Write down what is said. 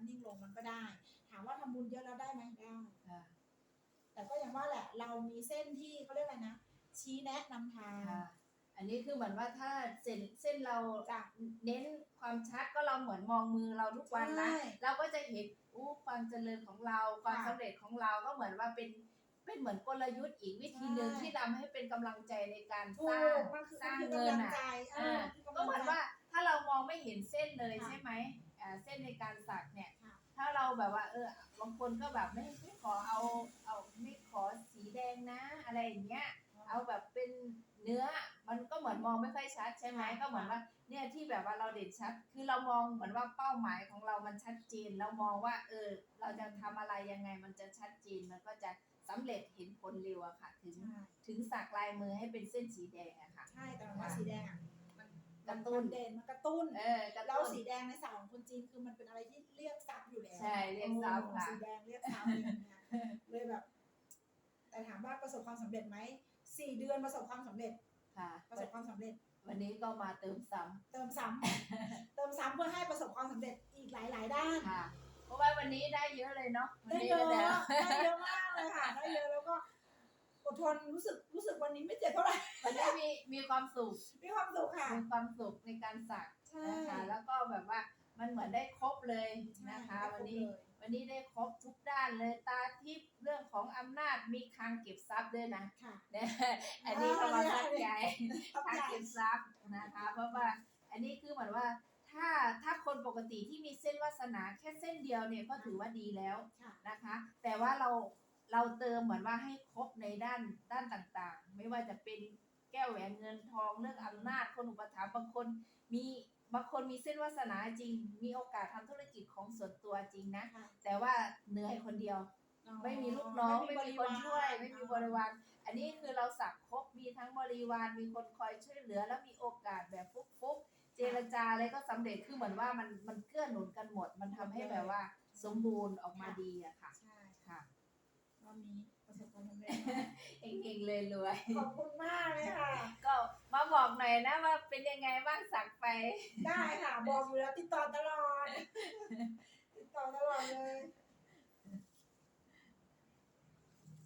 มันนิ่งลงมันก็ได้ ถามว่าทำบุญเยอะแล้วได้ไหมได้ค่ะแต่ก็อย่างว่าแหละ เรามีเส้นที่เขาเรียกอะไรนะชี้แนะนำทางค่ะอันนี้คือเหมือนว่าถ้าเส้นเส้นเราจ้ะเน้นความชัดก็เราเหมือนมองมือเราทุกวันนะใช่เราก็จะเห็นอู้ความเจริญของเราความค่ะสำเร็จของเราก็เหมือนว่าเป็นเป็นเหมือนกลยุทธ์อีกวิธีหนึ่งใช่ที่ทำให้เป็นกำลังใจในการถูสร้างกมันคือสร้างมันคือเงินกำลังอะใจเออ่าอคืก็เหมือนว่าถ้าเรามองไม่เห็นเส้นเลยค่ะใช่ไหมอ่าเส้นในการสักเนี่ยค่ะถ้าเรา แบบว่า เออบางคนก็แบบไม่ไม่ขอเอาเอาไม่ขอสีแดงนะ อะไรอย่างเงี้ย เอาแบบเป็นเนื้อมันก็เหมือนมองไม่ค่อยชัดใช่ไหมค่ะก็เหมือนว่าเนี่ยที่แบบว่าเราเด่นชัด คือเรามองเหมือนว่าเป้าหมายของเรามันชัดเจนเรามองว่า เออ เราจะทำอะไรยังไงมันจะชัดเจนมันก็จะสำเร็จเห็นผลเร็วอะค่ะ ถึงใช่ถึงสักลายมือให้เป็นเส้นสีแดงอะค่ะ ใช่แต่ว่าสีแดงอะมัน กระตุ้น มัเด่นมันกระตุ้น เออกระแล้วตุ้น สีแดงในศาสตร์ของคนจีนคือมันเป็นอะไรที่เรียกทรัพย์อยู่แล้วใช่เรียกทรัพย์ค่ะ โอ้สีแดงเรียกทรัพย์อย่างเงี้ยเลยแบบ แต่ถามว่าประสบความสำเร็จไหมสี่เดือนประสบความสำเร็จ ค่ะ ประสบความสำเร็จ วันนี้ก็มาเติมซ้ำเติมซ้ำ เติมซ้ำเพื่อให้ประสบความสำเร็จอีกหลาย ๆ ด้านค่ะ เพราะว่าวันนี้ได้เยอะเลยเนาะวันได้นี้เยอะก็ได้เยอะมากเลยค่ะ ได้เยอะแล้วก็อดทนรู้สึกรู้สึกวันนี้ไม่เจ็บเท่าไหร่วันนี้ มีมีความสุขมีความสุขค่ะ มีความสุขในการสักใช่นะคะ แล้วก็แบบว่ามันเหมือนได้ครบเลยนะคะใช่วันนี้ได้ครบเลยวันนี้ได้ครบทุกด้านเลยตาทิพย์เรื่องของอำนาจมีคลังเก็บทรัพย์ด้วยนะค่ะเนี่ยอันนี้ก็มาทักใหญ่ทับคลังใหญ่เก็บทรัพย์นะคะ เพราะว่าอันนี้คือเหมือนว่าถ้าถ้าคนปกติที่มีเส้นวาสนาแค่เส้นเดียวเนี่ยก็ถือว่าดีแล้วค่ะนะคะ แต่ว่าเราเราเติมเหมือนว่าให้ครบในด้านด้านต่างๆ ไม่ว่าจะเป็น แก้วแหวนเงินทองเรื่องอำนาจคนอุปถัมภ์บางคนมีบางคนมีเส้นวาสนาจริง มีโอกาสทำธุรกิจของส่วนตัวจริงนะค่ะแต่ว่าเหนื่อยคนเดียว ไม่มีลูกน้อง ไม่มีคนช่วย ไม่มีบริวาร อันนี้คือเราสักครบ มีทั้งบริวาร มีคนคอยช่วยเหลือ แล้วมีโอกาสแบบฟุกฟุกๆเจรจาอะไรก็สำเร็จ คือเหมือนว่ามันมันเกื้อหนุนกันหมด มันทำให้แบบว่า สมบูรณ์ออกมาดีอะค่ะ ใช่ค่ะรอบนี้ประสบความสำเร็จเองๆ เลยรวยขอบคุณมากเลยค่ะ ก็มาบอกหน่อยนะว่าเป็นยังไงบ้างสักไป ได้ค่ะ บอกอยู่แล้วติดต่อตลอด ติดต่อตลอดเลย